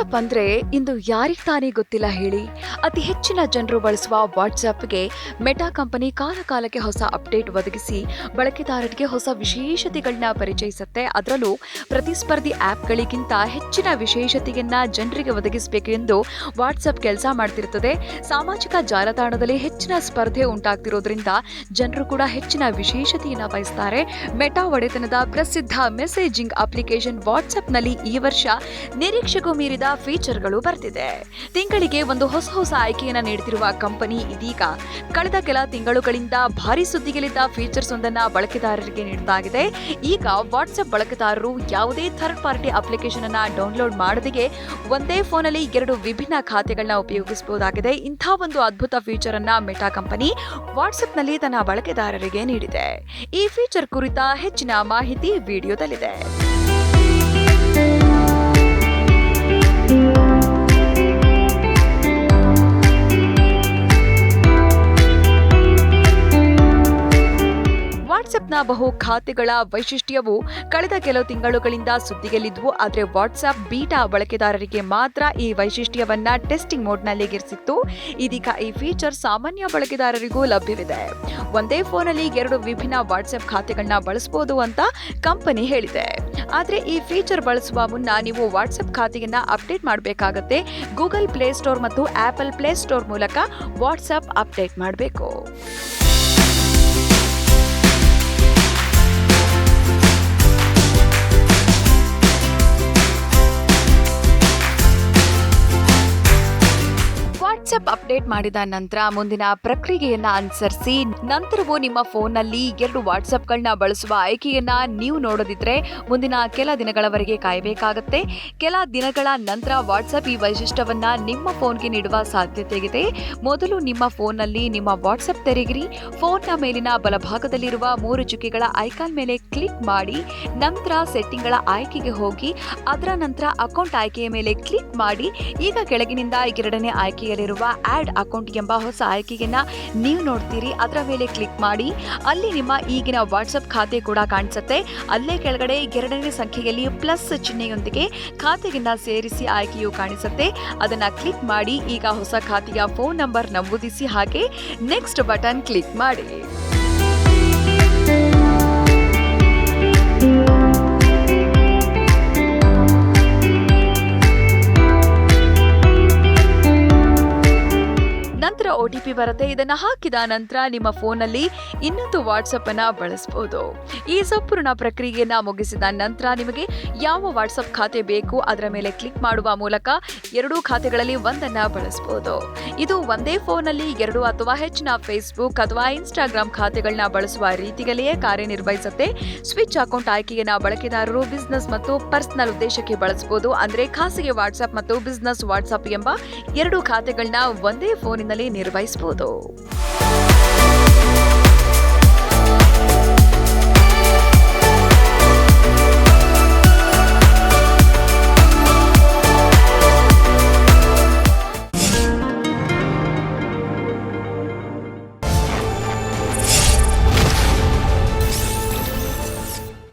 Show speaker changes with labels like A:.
A: WhatsApp ಅಂದ್ರೆ ಇಂದು ಯಾರಿಗ್ ತಾನೇ ಗೊತ್ತಿಲ್ಲ ಹೇಳಿ. ಅತಿ ಹೆಚ್ಚಿನ ಜನರು ಬಳಸುವ ವಾಟ್ಸಪ್ಗೆ ಮೆಟಾ ಕಂಪನಿ ಕಾಲ ಕಾಲಕ್ಕೆ ಹೊಸ ಅಪ್ಡೇಟ್ ಒದಗಿಸಿ, ಬಳಕೆದಾರರಿಗೆ ಹೊಸ ವಿಶೇಷತೆಗಳನ್ನ ಪರಿಚಯಿಸುತ್ತೆ. ಅದರಲ್ಲೂ ಪ್ರತಿಸ್ಪರ್ಧಿ ಆ್ಯಪ್ಗಳಿಗಿಂತ ಹೆಚ್ಚಿನ ವಿಶೇಷತೆಯನ್ನ ಜನರಿಗೆ ಒದಗಿಸಬೇಕು ಎಂದು ವಾಟ್ಸಪ್ ಕೆಲಸ ಮಾಡ್ತಿರ್ತದೆ. ಸಾಮಾಜಿಕ ಜಾಲತಾಣದಲ್ಲಿ ಹೆಚ್ಚಿನ ಸ್ಪರ್ಧೆ ಉಂಟಾಗ್ತಿರೋದ್ರಿಂದ ಜನರು ಕೂಡ ಹೆಚ್ಚಿನ ವಿಶೇಷತೆಯನ್ನ ಬಯಸ್ತಾರೆ. ಮೆಟಾ ಒಡೆತನದ ಪ್ರಸಿದ್ಧ ಮೆಸೇಜಿಂಗ್ ಅಪ್ಲಿಕೇಶನ್ ವಾಟ್ಸಪ್ನಲ್ಲಿ ಈ ವರ್ಷ ನಿರೀಕ್ಷೆಗೂ ಮೀರಿದ ಫೀಚರ್ಗಳು ಬರ್ತಿದೆ. ತಿಂಗಳಿಗೆ ಒಂದು ಹೊಸ ಹೊಸ ಆಯ್ಕೆಯನ್ನು ನೀಡುತ್ತಿರುವ ಕಂಪನಿ ಇದೀಗ ಕಳೆದ ಕೆಲ ತಿಂಗಳುಗಳಿಂದ ಭಾರಿ ಸುದ್ದಿಗಳಿದ್ದ ಫೀಚರ್ಸ್ ಒಂದನ್ನ ಬಳಕೆದಾರರಿಗೆ ನೀಡಲಾಗಿದೆ ಈಗ ವಾಟ್ಸ್ಆಪ್ ಬಳಕೆದಾರರು ಯಾವುದೇ ಥರ್ಡ್ ಪಾರ್ಟಿ ಅಪ್ಲಿಕೇಶನ್ ಅನ್ನ ಡೌನ್ಲೋಡ್ ಮಾಡದೆಯೇ ಒಂದೇ ಫೋನಲ್ಲಿ ಎರಡು ವಿಭಿನ್ನ ಖಾತೆಗಳನ್ನ ಉಪಯೋಗಿಸಬಹುದಾಗಿದೆ. ಇಂಥ ಒಂದು ಅದ್ಭುತ ಫೀಚರ್ ಅನ್ನ ಮೆಟಾ ಕಂಪನಿ ವಾಟ್ಸ್ಆಪ್ನಲ್ಲಿ ತನ್ನ ಬಳಕೆದಾರರಿಗೆ ನೀಡಿದೆ. ಈ ಫೀಚರ್ ಕುರಿತ ಹೆಚ್ಚಿನ ಮಾಹಿತಿ ವಿಡಿಯೋದಲ್ಲಿದೆ. ವಾಟ್ಸ್ಆಪ್ನ ಬಹು ಖಾತೆಗಳ ವೈಶಿಷ್ಟ್ಯವು ಕಳೆದ ಕೆಲವು ತಿಂಗಳುಗಳಿಂದ ಸುದ್ದಿಗೆಲ್ಲಿದ್ವು ಆದರೆ ವಾಟ್ಸಾಪ್ ಬೀಟಾ ಬಳಕೆದಾರರಿಗೆ ಮಾತ್ರ ಈ ವೈಶಿಷ್ಟ್ಯವನ್ನ ಟೆಸ್ಟಿಂಗ್ ಮೋಡ್ನಲ್ಲಿ ಗಿರಿಸಿತ್ತು ಇದೀಗ ಈ ಫೀಚರ್ ಸಾಮಾನ್ಯ ಬಳಕೆದಾರರಿಗೂ ಲಭ್ಯವಿದೆ. ಒಂದೇ ಫೋನಲ್ಲಿ ಎರಡು ವಿಭಿನ್ನ ವಾಟ್ಸಪ್ ಖಾತೆಗಳನ್ನ ಬಳಸಬಹುದು ಅಂತ ಕಂಪನಿ ಹೇಳಿದೆ. ಆದರೆ ಈ ಫೀಚರ್ ಬಳಸುವ ಮುನ್ನ ನೀವು ವಾಟ್ಸಪ್ ಖಾತೆಯನ್ನ ಅಪ್ಡೇಟ್ ಮಾಡಬೇಕಾಗತ್ತೆ. ಗೂಗಲ್ ಪ್ಲೇಸ್ಟೋರ್ ಮತ್ತು ಆಪಲ್ ಪ್ಲೇಸ್ಟೋರ್ ಮೂಲಕ ವಾಟ್ಸಪ್ ಅಪ್ಡೇಟ್ ಮಾಡಬೇಕು. ವಾಟ್ಸ್ಆಪ್ ಅಪ್ಡೇಟ್ ಮಾಡಿದ ನಂತರ ಮುಂದಿನ ಪ್ರಕ್ರಿಯೆಯನ್ನ ಅನುಸರಿಸಿ, ನಂತರವೂ ನಿಮ್ಮ ಫೋನ್ನಲ್ಲಿ ಎರಡು ವಾಟ್ಸ್ಆಪ್ಗಳನ್ನ ಬಳಸುವ ಆಯ್ಕೆಯನ್ನ ನೀವು ನೋಡದಿದ್ರೆ ಮುಂದಿನ ಕೆಲ ದಿನಗಳವರೆಗೆ ಕಾಯಬೇಕಾಗತ್ತೆ. ಕೆಲ ದಿನಗಳ ನಂತರ ವಾಟ್ಸ್ಆಪ್ ಈ ವೈಶಿಷ್ಟ್ಯವನ್ನ ನಿಮ್ಮ ಫೋನ್ಗೆ ನೀಡುವ ಸಾಧ್ಯತೆ ಇದೆ ಮೊದಲು ನಿಮ್ಮ ಫೋನ್ನಲ್ಲಿ ನಿಮ್ಮ ವಾಟ್ಸ್ಆಪ್ ತೆರೆಗಿರಿ. ಫೋನ್ನ ಮೇಲಿನ ಬಲಭಾಗದಲ್ಲಿರುವ ಮೂರು ಚುಕ್ಕೆಗಳ ಐಕಾನ್ ಮೇಲೆ ಕ್ಲಿಕ್ ಮಾಡಿ, ನಂತರ ಸೆಟ್ಟಿಂಗ್ಗಳ ಆಯ್ಕೆಗೆ ಹೋಗಿ, ಅದರ ನಂತರ ಅಕೌಂಟ್ ಆಯ್ಕೆಯ ಮೇಲೆ ಕ್ಲಿಕ್ ಮಾಡಿ, ಈಗ ಕೆಳಗಿನಿಂದ ಎರಡನೇ ಆಯ್ಕೆಯಲ್ಲಿರುವ ಆಡ್ ಅಕೌಂಟ್ ಎಂಬ ಹೊಸ ಆಯ್ಕೆಯನ್ನ ನೀವು ನೋಡ್ತೀರಿ. ಅದರ ಮೇಲೆ ಕ್ಲಿಕ್ ಮಾಡಿ. ಅಲ್ಲಿ ನಿಮ್ಮ ಈಗಿನ ವಾಟ್ಸಪ್ ಖಾತೆ ಕೂಡ ಕಾಣಿಸುತ್ತೆ. ಅಲ್ಲೇ ಕೆಳಗಡೆ ಎರಡನೇ ಸಂಖ್ಯೆಯಲ್ಲಿ ಪ್ಲಸ್ ಚಿಹ್ನೆಯೊಂದಿಗೆ ಖಾತೆಯನ್ನ ಸೇರಿಸಿ ಆಯ್ಕೆಯು ಕಾಣಿಸುತ್ತೆ. ಅದನ್ನ ಕ್ಲಿಕ್ ಮಾಡಿ. ಈಗ ಹೊಸ ಖಾತೆಯ ಫೋನ್ ನಂಬರ್ ನಮೂದಿಸಿ ಹಾಗೆ ನೆಕ್ಸ್ಟ್ ಬಟನ್ ಕ್ಲಿಕ್ ಮಾಡಿ. ಬರುತ್ತೆ, ಇದನ್ನು ಹಾಕಿದ ನಂತರ ನಿಮ್ಮ ಫೋನಲ್ಲಿ ಇನ್ನೊಂದು ವಾಟ್ಸಪ್ಪನ್ನು ಬಳಸ್ಬೋದು. ಈ ಸಂಪೂರ್ಣ ಪ್ರಕ್ರಿಯೆಯನ್ನು ಮುಗಿಸಿದ ನಂತರ ನಿಮಗೆ ಯಾವ ವಾಟ್ಸಪ್ ಖಾತೆ ಬೇಕು, ಅದರ ಮೇಲೆ ಕ್ಲಿಕ್ ಮಾಡುವ ಮೂಲಕ ಎರಡೂ ಖಾತೆಗಳಲ್ಲಿ ಒಂದನ್ನ ಬಳಸಬಹುದು ಇದು ಒಂದೇ ಫೋನಲ್ಲಿ ಎರಡು ಅಥವಾ ಹೆಚ್ಚಿನ ಫೇಸ್ಬುಕ್ ಅಥವಾ ಇನ್ಸ್ಟಾಗ್ರಾಮ್ ಖಾತೆಗಳನ್ನ ಬಳಸುವ ರೀತಿಯಲ್ಲಿಯೇ ಕಾರ್ಯನಿರ್ವಹಿಸುತ್ತೆ. ಸ್ವಿಚ್ ಅಕೌಂಟ್ ಆಯ್ಕೆಯನ್ನ ಬಳಕೆದಾರರು ಬಿಸ್ನೆಸ್ ಮತ್ತು ಪರ್ಸನಲ್ ಉದ್ದೇಶಕ್ಕೆ ಬಳಸಬಹುದು ಅಂದ್ರೆ ಖಾಸಗಿ ವಾಟ್ಸಪ್ ಮತ್ತು ಬಿಸ್ನೆಸ್ ವಾಟ್ಸ್ಆಪ್ ಎಂಬ ಎರಡು ಖಾತೆಗಳನ್ನ ಒಂದೇ ಫೋನಿನಲ್ಲಿ Explodou!